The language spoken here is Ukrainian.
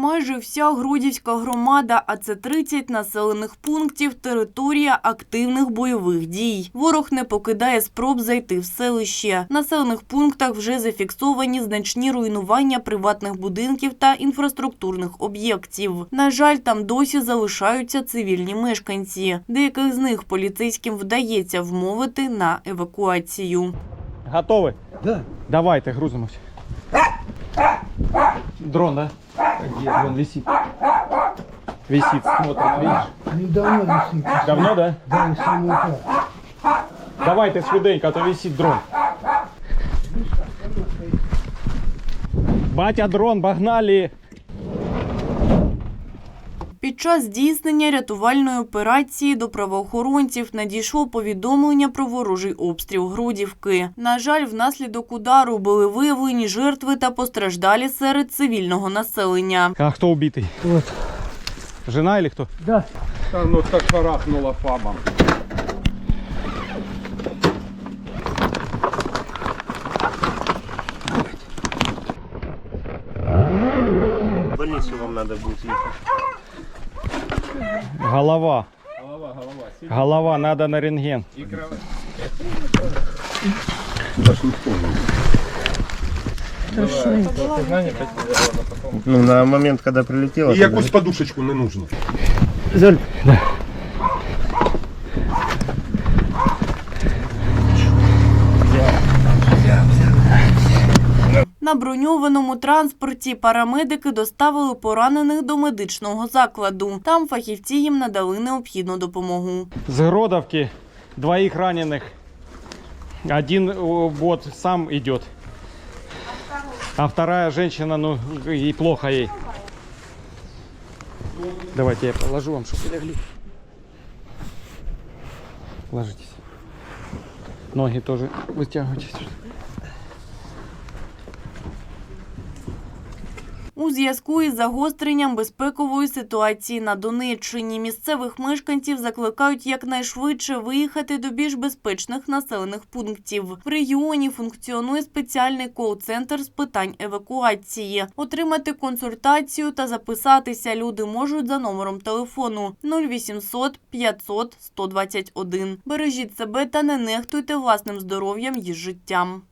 Майже вся Грудівська громада, а це 30 населених пунктів, територія активних бойових дій. Ворог не покидає спроб зайти в селище. В населених пунктах вже зафіксовані значні руйнування приватних будинків та інфраструктурних об'єктів. На жаль, там досі залишаються цивільні мешканці. Деяких з них поліцейським вдається вмовити на евакуацію. Готовы? Да. Давайте, грузимось. Дрон, да? Где? Вон висит. Висит, смотрит, видишь? Недавно висит. Давно, да? Да, и самое утро. Давайте швиденько, а то висит дрон. Батя, дрон, погнали! Під час здійснення рятувальної операції до правоохоронців надійшло повідомлення про ворожий обстріл Грудівки. На жаль, внаслідок удару були виявлені жертви та постраждалі серед цивільного населення. А хто убитий? Жена или хто? Да. Та ну так шарахнула фабом. Больницу вам надо будет ехать. Голова. Голова, голова. Голова, надо на рентген. І кров... Ну, на момент, когда прилетело. І якусь подушечку не нужно. Золь. На броньованому транспорті парамедики доставили поранених до медичного закладу. Там фахівці їм надали необхідну допомогу. С Гродовки двоих раненых. Один о, вот сам идет. А вторая женщина, ну, и плохо ей. Давайте я положу вам, чтобы легли. Ложитесь. Ноги тоже вытягивайтесь. У зв'язку із загостренням безпекової ситуації на Донеччині місцевих мешканців закликають якнайшвидше виїхати до більш безпечних населених пунктів. В регіоні функціонує спеціальний кол-центр з питань евакуації. Отримати консультацію та записатися люди можуть за номером телефону 0800 500 121. Бережіть себе та не нехтуйте власним здоров'ям і життям.